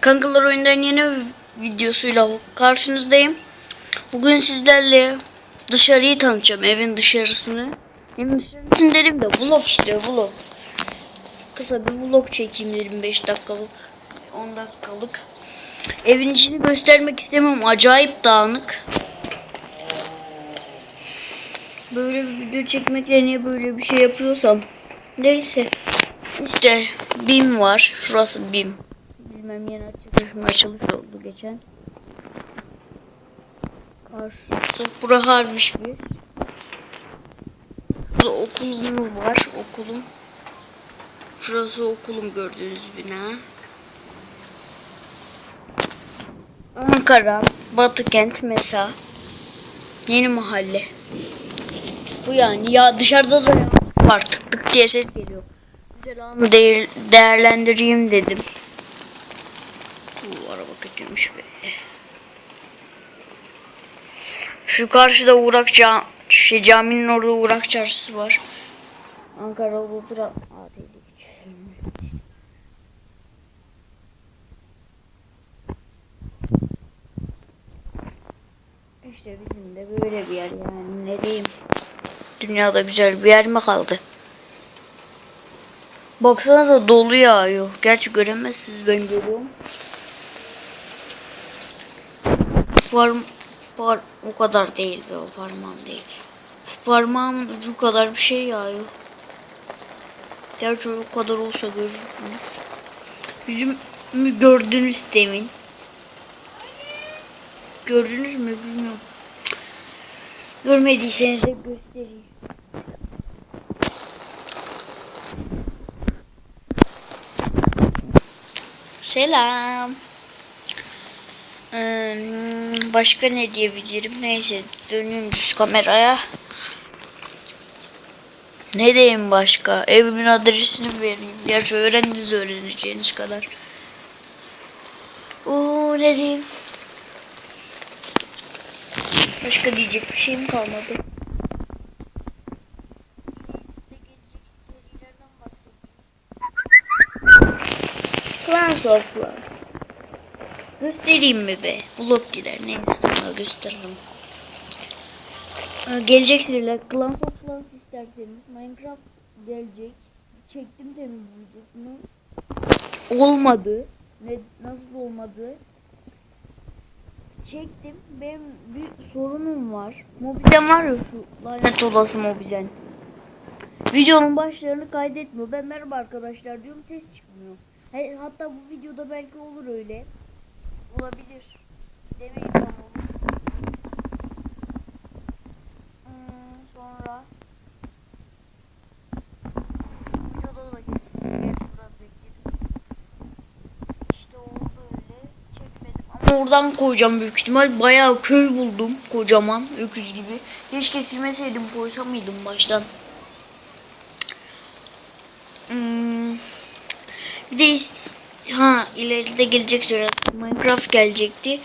Kankalar oyundan yeni videosuyla karşınızdayım. Bugün sizlerle dışarıyı tanıtacağım. Evin dışarısını. Evin dışarısını dedim de vlog işte vlog. Kısa bir vlog çekeyim dedim 5 dakikalık. 10 dakikalık. Evin içini göstermek istemem. Acayip dağınık. Böyle bir video çekmekle niye böyle bir şey yapıyorsam. Neyse. İşte BİM var. Şurası BİM. Bilmem yeni açılış açılış oldu geçen. Karşısı. Bura harbiş bir. Burada okulum var. Okulum. Şurası okulum gördüğünüz bina. Ankara, Batı kent mesela. Yeni mahalle. Bu yani ya dışarıda da var tık tık diye ses geliyor. Güzel anı değer, değerlendireyim dedim. Kötüymüş be. Şu karşıda Uğrak Cam şey, caminin orada Uğrak Çarşısı var. Ankara Uludura. İşte bizim de böyle bir yer yani ne diyeyim. Dünyada güzel bir yer mi kaldı? Baksanıza dolu yağıyor. Gerçi göremezsiniz ben görüyorum. Var, var o kadar değil be o parmağım değil. Şu parmağımın ucu kadar bir şey yağıyor. Gerçi o kadar olsa görürsünüz. Yüzümü gördünüz demin. Gördünüz mü bilmiyorum. Görmediyseniz de göstereyim. Selam. Ee, başka ne diyebilirim? Neyse dönüyorum düz kameraya. Ne diyeyim başka? Evimin adresini vereyim. Gerçi öğrendiniz öğreneceğiniz kadar. Oo ne diyeyim? Başka diyecek bir şeyim kalmadı. Clans of Clans. Göstereyim mi be? Vlog gider. Neyse sonra gösteririm. Ee, Gelecek seriler Clans of Clans isterseniz Minecraft gelecek. Çektim demin videosunu. Olmadı. Ne nasıl olmadı? Çektim. Benim bir sorunum var. Mobizen var ya şu lanet olası mobizen. Videonun başlarını kaydetmiyor. Ben merhaba arkadaşlar diyorum ses çıkmıyor. Hatta bu videoda belki olur öyle. Olabilir. Demeyin tam olur. Hmm, sonra videoda da kesin. Gerçi biraz bekledim. İşte oldu öyle. Çekmedim ama oradan koyacağım büyük ihtimal. Bayağı köy buldum kocaman öküz gibi. Keşke silmeseydim koysa mıydım baştan. Hmm, bir de ha ileride gelecek süre Minecraft gelecekti.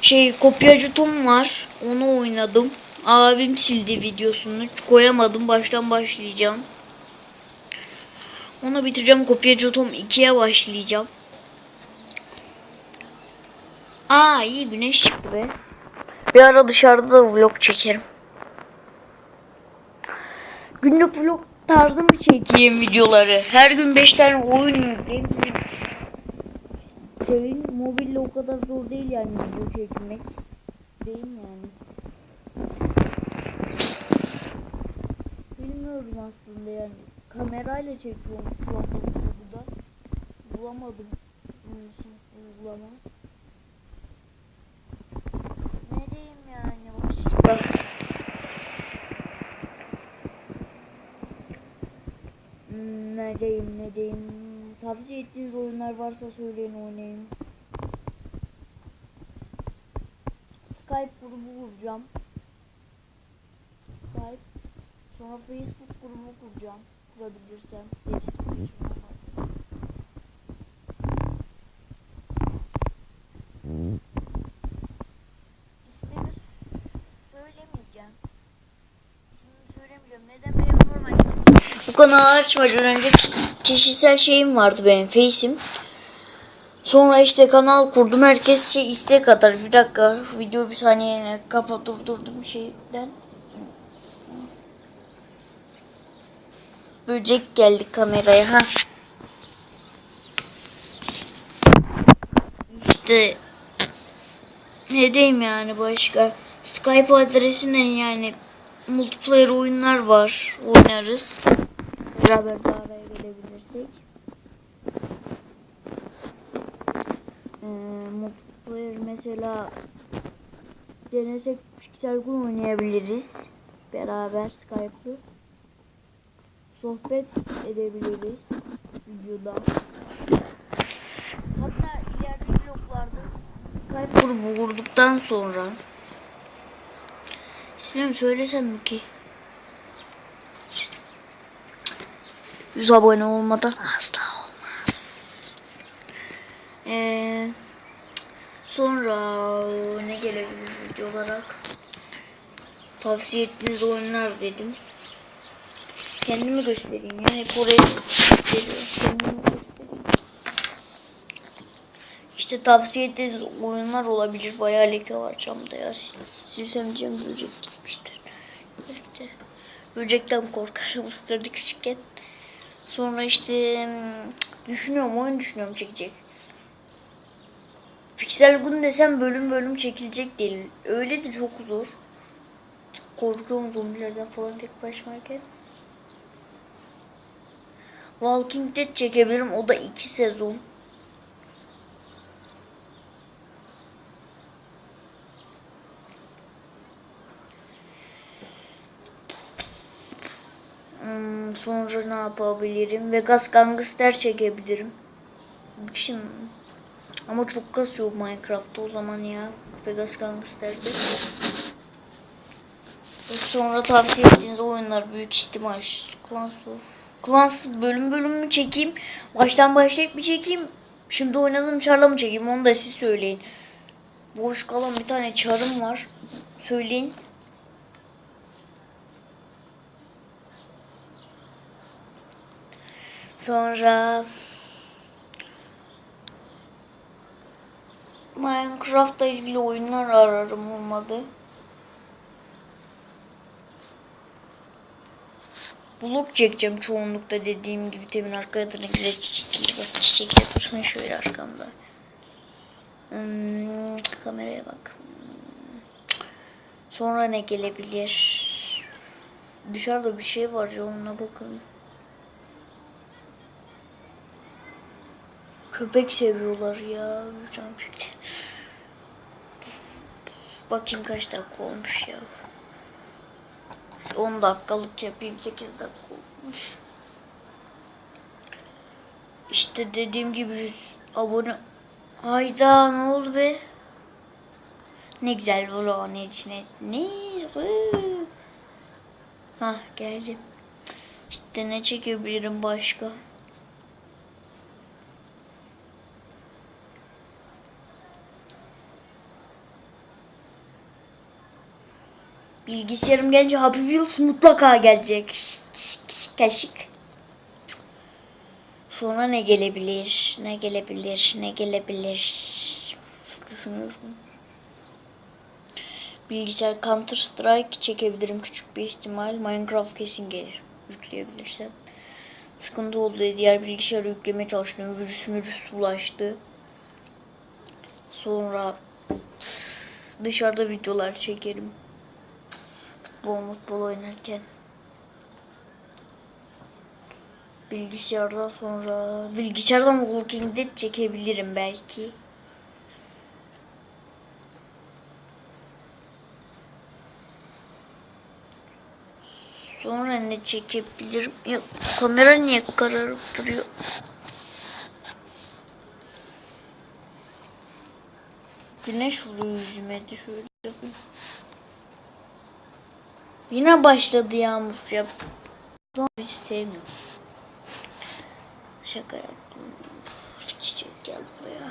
Şey kopyacı Tom var. Onu oynadım. Abim sildi videosunu. Koyamadım. Baştan başlayacağım. Onu bitireceğim. Kopyacı Tom 2'ye başlayacağım. Aa iyi güneş çıktı be. Bir ara dışarıda da vlog çekerim. Günlük vlog tarzı mı çekeyim videoları? Her gün 5 tane oyun yükleyeyim. Sevin mobille o kadar zor değil yani video çekmek. Değil yani? Bilmiyorum aslında yani. Kamerayla çekiyorum anda burada. Bulamadım. Uygulama. Ne diyeyim yani başka? Hmm, ne diyeyim ne diyeyim. Tavsiye ettiğiniz oyunlar varsa söyleyin oynayayım. Skype grubu kuracağım. Skype. Sonra Facebook grubu kuracağım. Kurabilirsem. Denedim hiç olmadı. İsmini söylemeyeceğim. İsmini söylemeyeceğim. Neden benim normal Bu kanalı açmadan önce ki- kişisel şeyim vardı benim. Face'im. Sonra işte kanal kurdum. Herkes şey istek atar. Bir dakika. Video bir saniye kapa durdurdum şeyden. Böcek geldi kameraya. Ha. İşte ne diyeyim yani başka. Skype adresinden yani multiplayer oyunlar var. Oynarız. Beraber de araya gelebilirsek. Ee, mesela denesek piksel gun oynayabiliriz. Beraber Skype'ı. Sohbet edebiliriz videoda. Hatta ileride vloglarda Skype grubu kurduktan sonra ismimi söylesem mi ki? 100 abone olmadan asla olmaz. Ee, sonra ne gelebilir video olarak? Tavsiye ettiğiniz oyunlar dedim. Kendimi göstereyim. Yani hep oraya göstereyim. İşte tavsiye ettiğiniz oyunlar olabilir. Bayağı leke var camda ya. Silsem cam böcek gitmiştir. Böcekten korkarım ısırdı küçükken. Sonra işte hmm, düşünüyorum oyun düşünüyorum çekecek. Pixel Gun desem bölüm bölüm çekilecek değil. Öyle de çok zor. Korkuyorum zombilerden falan tek başımayken. Walking Dead çekebilirim. O da iki sezon. Hmm, sonra ne yapabilirim? Vegas Gangster çekebilirim. Şimdi ama çok kasıyor Minecraft'ta o zaman ya. Vegas Gangster'de. Sonra tavsiye ettiğiniz oyunlar büyük ihtimal Clans of Clans bölüm bölüm mü çekeyim? Baştan başlayıp mı çekeyim? Şimdi oynadığım çarla mı çekeyim? Onu da siz söyleyin. Boş kalan bir tane çarım var. Söyleyin. Sonra Minecraft'la ilgili oyunlar ararım olmadı. Blok çekeceğim çoğunlukta dediğim gibi temin arkada ne güzel çiçekler bak çiçekler dursun şöyle arkamda. Hmm, kameraya bak. Sonra ne gelebilir? Dışarıda bir şey var ya ona bakın. Köpek seviyorlar ya. Çekti. Bakayım kaç dakika olmuş ya. 10 dakikalık yapayım 8 dakika olmuş. İşte dediğim gibi 100 abone Hayda ne oldu be? Ne güzel vlog ne içine ne Ha geldim. İşte ne çekebilirim başka? Bilgisayarım gelince Happy Wheels mutlaka gelecek. Kaşık. Sonra ne gelebilir? Ne gelebilir? Ne gelebilir? Bilgisayar Counter Strike çekebilirim küçük bir ihtimal. Minecraft kesin gelir. Yükleyebilirsem. Sıkıntı oldu. Diğer bilgisayarı yüklemeye çalıştım. Virüs virüs bulaştı. Sonra dışarıda videolar çekerim futbol mutbol oynarken. Bilgisayardan sonra bilgisayardan Walking Dead çekebilirim belki. Sonra ne çekebilirim? Ya, kamera niye kararıp duruyor? Güneş vuruyor yüzüme de şöyle yapayım. Yine başladı yağmur ya. Ben hiç sevmiyorum. Şaka yaptım. Çiçek gel buraya.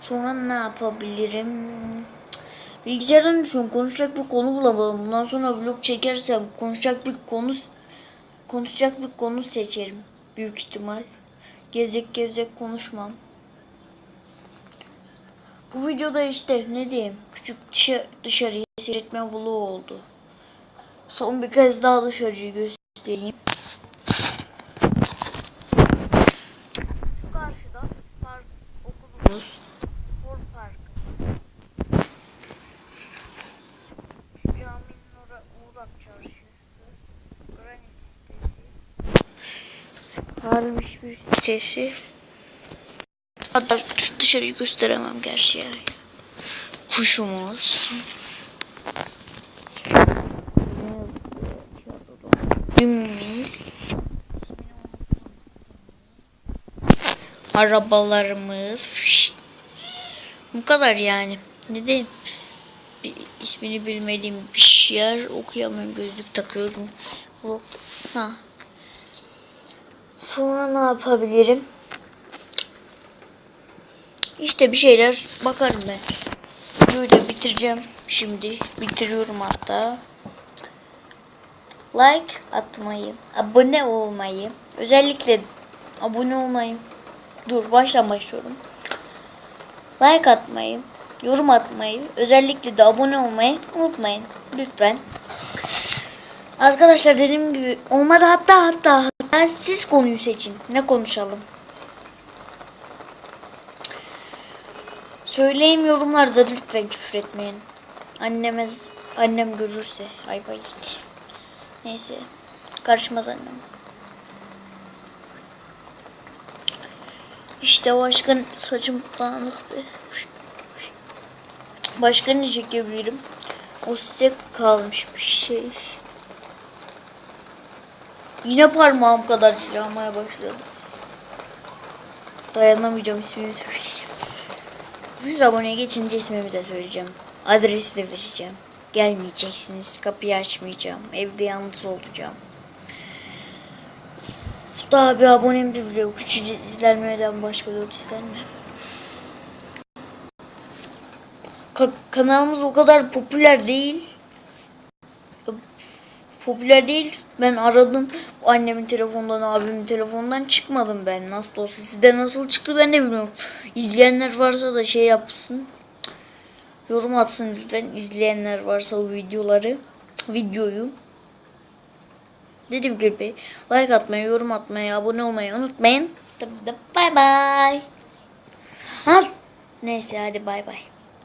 Sonra ne yapabilirim? Bilgisayardan düşün. Konuşacak bir konu bulamadım. Bundan sonra vlog çekersem konuşacak bir konu konuşacak bir konu seçerim. Büyük ihtimal. Gezecek gezecek konuşmam. Bu videoda işte ne diyeyim küçük dışarı, dışarıyı seyretme vlogu oldu. Son bir kez daha dışarıyı göstereyim. Şu karşıda park okulumuz, spor parkı. Caminin ora, uğrak çarşısı, granit sitesi. Harmış bir sitesi. Hatta dışarıyı gösteremem gerçi ya. Kuşumuz. Arabalarımız. Bu kadar yani. Ne diyeyim? Bir ismini bilmediğim bir yer okuyamıyorum. Gözlük takıyorum. Ha. Sonra ne yapabilirim? İşte bir şeyler bakarım ben. Videoyu da bitireceğim şimdi. Bitiriyorum hatta. Like atmayı, abone olmayı, özellikle abone olmayı. Dur baştan başlıyorum. Like atmayı, yorum atmayı, özellikle de abone olmayı unutmayın. Lütfen. Arkadaşlar dediğim gibi olmadı hatta hatta hatta siz konuyu seçin. Ne konuşalım? Söyleyin yorumlarda lütfen küfür etmeyin. Annemiz annem görürse ay bay. Neyse karışmaz annem. İşte başka saçım dağınık be. Başka ne çekebilirim? O size kalmış bir şey. Yine parmağım kadar yağmaya başladı. Dayanamayacağım ismini söyleyeceğim. 100 aboneye geçince ismimi de söyleyeceğim. Adresi de vereceğim. Gelmeyeceksiniz. Kapıyı açmayacağım. Evde yalnız olacağım. Daha bir abonem de bile yok. Üç izlenmeden başka dört izlenme. Ka- kanalımız o kadar popüler değil. Popüler değil. Ben aradım. Annemin telefonundan, abimin telefonundan çıkmadım ben. Nasıl olsa sizde nasıl çıktı ben de bilmiyorum. İzleyenler varsa da şey yapsın. Yorum atsın lütfen. İzleyenler varsa o videoları. Videoyu. Dediğim gibi like atmayı, yorum atmayı, abone olmayı unutmayın. Bay. Ha, neyse hadi bay bay.